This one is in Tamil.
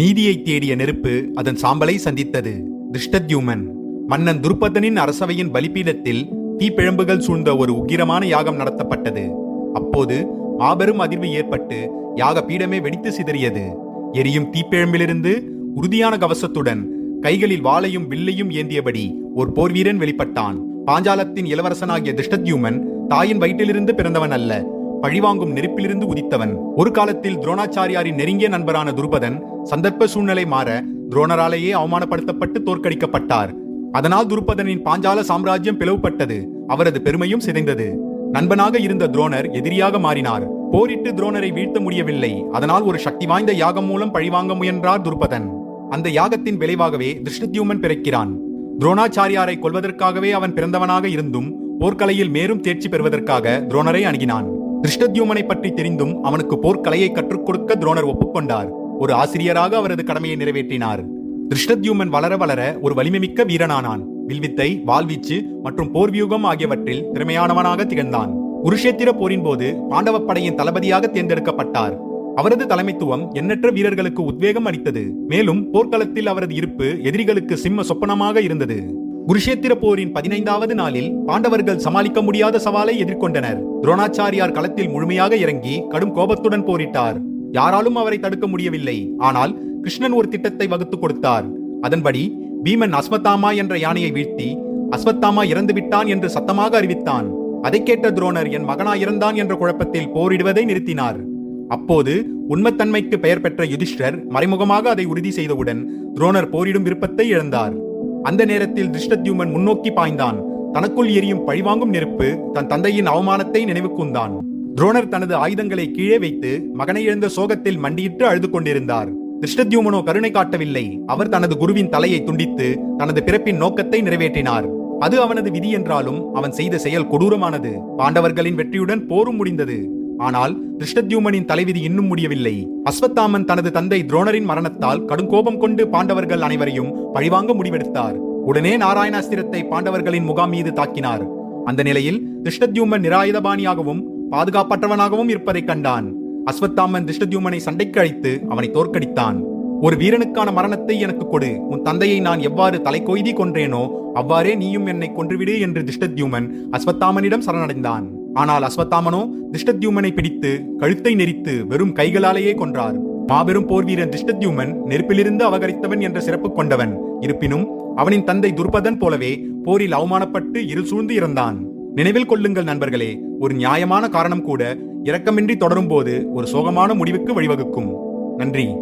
நீதியை தேடிய நெருப்பு அதன் சாம்பலை சந்தித்தது. திருஷ்டத்யூமன் மன்னன் துருபதனின் அரசவையின் பலிபீடத்தில் தீப்பிழம்புகள் சூழ்ந்த ஒரு உக்கிரமான யாகம் நடத்தப்பட்டது. அப்போது மாபெரும் அதிர்வு ஏற்பட்டு யாக பீடமே வெடித்து சிதறியது. எரியும் தீப்பிழம்பிலிருந்து உறுதியான கவசத்துடன் கைகளில் வாளையும் வில்லையும் ஏந்தியபடி ஒரு போர்வீரன் வெளிப்பட்டான். பாஞ்சாலத்தின் இளவரசனாகிய திருஷ்டத்யூமன் தாயின் வயிற்றிலிருந்து பிறந்தவன் அல்ல. பழிவாங்கும் நெருப்பிலிருந்து உதித்தவன். ஒரு காலத்தில் துரோணாச்சாரியாரின் நெருங்கிய நண்பரான துருபதன் சந்தர்ப்ப சூழ்நிலை மாற துரோணராலேயே அவமானப்படுத்தப்பட்டு தோற்கடிக்கப்பட்டார். அதனால் துருபதனின் பாஞ்சால சாம்ராஜ்யம் பிளவுபட்டது. அவரது பெருமையும் சிதைந்தது. நண்பனாக இருந்த துரோணர் எதிரியாக மாறினார். போரிட்டு துரோணரை வீழ்த்த முடியவில்லை. அதனால் ஒரு சக்தி வாய்ந்த யாகம் மூலம் பழிவாங்க முயன்றார் துருபதன். அந்த யாகத்தின் விளைவாகவே திருஷ்ணத்யூமன் பிறக்கிறான். துரோணாச்சாரியாரை கொல்வதற்காகவே அவன் பிறந்தவனாக இருந்தும் போர்க்கலையில் மேலும் தேர்ச்சி பெறுவதற்காக துரோணரை அணுகினான். திருஷ்டத்யூமனை பற்றி தெரிந்தும் அவனுக்கு போர்க்கலையை கற்றுக் கொடுக்க துரோணர் ஒப்புக்கொண்டார். ஒரு ஆசிரியராக அவரது கடமையை நிறைவேற்றினார். திருஷ்டத்யூமன் வளர வளர ஒரு வலிமைமிக்க வீரனானான். வில்வித்தை வாள்வீச்சு மற்றும் போர்வியூகம் ஆகியவற்றில் திறமையானவனாக திகழ்ந்தான். குருஷேத்திர போரின் போது பாண்டவ படையின் தளபதியாக தேர்ந்தெடுக்கப்பட்டார். அவரது தலைமைத்துவம் எண்ணற்ற வீரர்களுக்கு உத்வேகம் அளித்தது. மேலும் போர்க்களத்தில் அவரது இருப்பு எதிரிகளுக்கு சிம்ம சொப்பனமாக இருந்தது. குருஷேத்திர போரின் பதினைந்தாவது நாளில் பாண்டவர்கள் சமாளிக்க முடியாத சவாலை எதிர்கொண்டனர். துரோணாச்சாரியார் களத்தில் முழுமையாக இறங்கி கடும் கோபத்துடன் போரிட்டார். யாராலும் அவரை தடுக்க முடியவில்லை. ஆனால் கிருஷ்ணன் ஒரு திட்டத்தை வகுத்து கொடுத்தார். அதன்படி பீமன் அஸ்வத்தாமா என்ற யானையை வீழ்த்தி அஸ்வத்தாமா இறந்து விட்டான் என்று சத்தமாக அறிவித்தான். அதை கேட்ட துரோணர் என் மகனா இறந்தான் என்ற குழப்பத்தில் போரிடுவதை நிறுத்தினார். அப்போது உண்மைத்தன்மைக்கு பெயர் பெற்ற யுதிஷ்டர் மறைமுகமாக அதை உறுதி செய்தவுடன் துரோணர் போரிடும் விருப்பத்தை இழந்தார். அந்த நேரத்தில் திருஷ்டத்யுமன் முன்னோக்கி பாய்ந்தான். தனக்குள் எரியும் பழிவாங்கும் நெருப்பு தன் தந்தையின் அவமானத்தை நினைவுக்குந்தான் துரோணர் தனது ஆயுதங்களை கீழே வைத்து மகனை இழந்த சோகத்தில் மண்டியிட்டு அழுது கொண்டிருந்தார். திருஷ்டத்யுமனோ கருணை காட்டவில்லை. அவர் தனது குருவின் தலையை துண்டித்து தனது பிறப்பின் நோக்கத்தை நிறைவேற்றினார். அது அவனது விதி என்றாலும் அவன் செய்த செயல் கொடூரமானது. பாண்டவர்களின் வெற்றியுடன் போரும் முடிந்தது. ஆனால் திருஷ்டத்யூமனின் தலைவிதி இன்னும் முடியவில்லை. அஸ்வத்தாமன் தனது தந்தை துரோணரின் மரணத்தால் கடும் கோபம் கொண்டு பாண்டவர்கள் அனைவரையும் பழிவாங்க முடிவெடுத்தார். உடனே நாராயணாஸ்திரத்தை பாண்டவர்களின் முகாம் மீது தாக்கினார். அந்த நிலையில் திருஷ்டத்யூமன் நிராயுதபாணியாகவும் பாதுகாப்பற்றவனாகவும் இருப்பதைக் கண்டான். அஸ்வத்தாமன் திருஷ்டத்யூமனை சண்டைக்கு அழைத்து அவனை தோற்கடித்தான். ஒரு வீரனுக்கான மரணத்தை எனக்கு கொடு. உன் தந்தையை நான் எவ்வாறு தலை கொய்தி கொன்றேனோ அவ்வாறே நீயும் என்னை கொன்றுவிடு என்று திருஷ்டத்யூமன் அஸ்வத்தாமனிடம் சரணடைந்தான். ஆனால் அஸ்வத்தாமனோ திஷ்டத்யூமனை பிடித்து கழுத்தை நெரித்து வெறும் கைகளாலேயே கொன்றார். மாபெரும் போர் வீரன் திஷ்டத்யூமன் நெருப்பிலிருந்து அவகரித்தவன் என்ற சிறப்பு கொண்டவன். இருப்பினும் அவனின் தந்தை துர்பதன் போலவே போரில் அவமானப்பட்டு இருள் சூழ்ந்து இறந்தான். நினைவில் கொள்ளுங்கள் நண்பர்களே ஒரு நியாயமான காரணம் கூட இரக்கமின்றி தொடரும் போது ஒரு சோகமான முடிவுக்கு வழிவகுக்கும். நன்றி.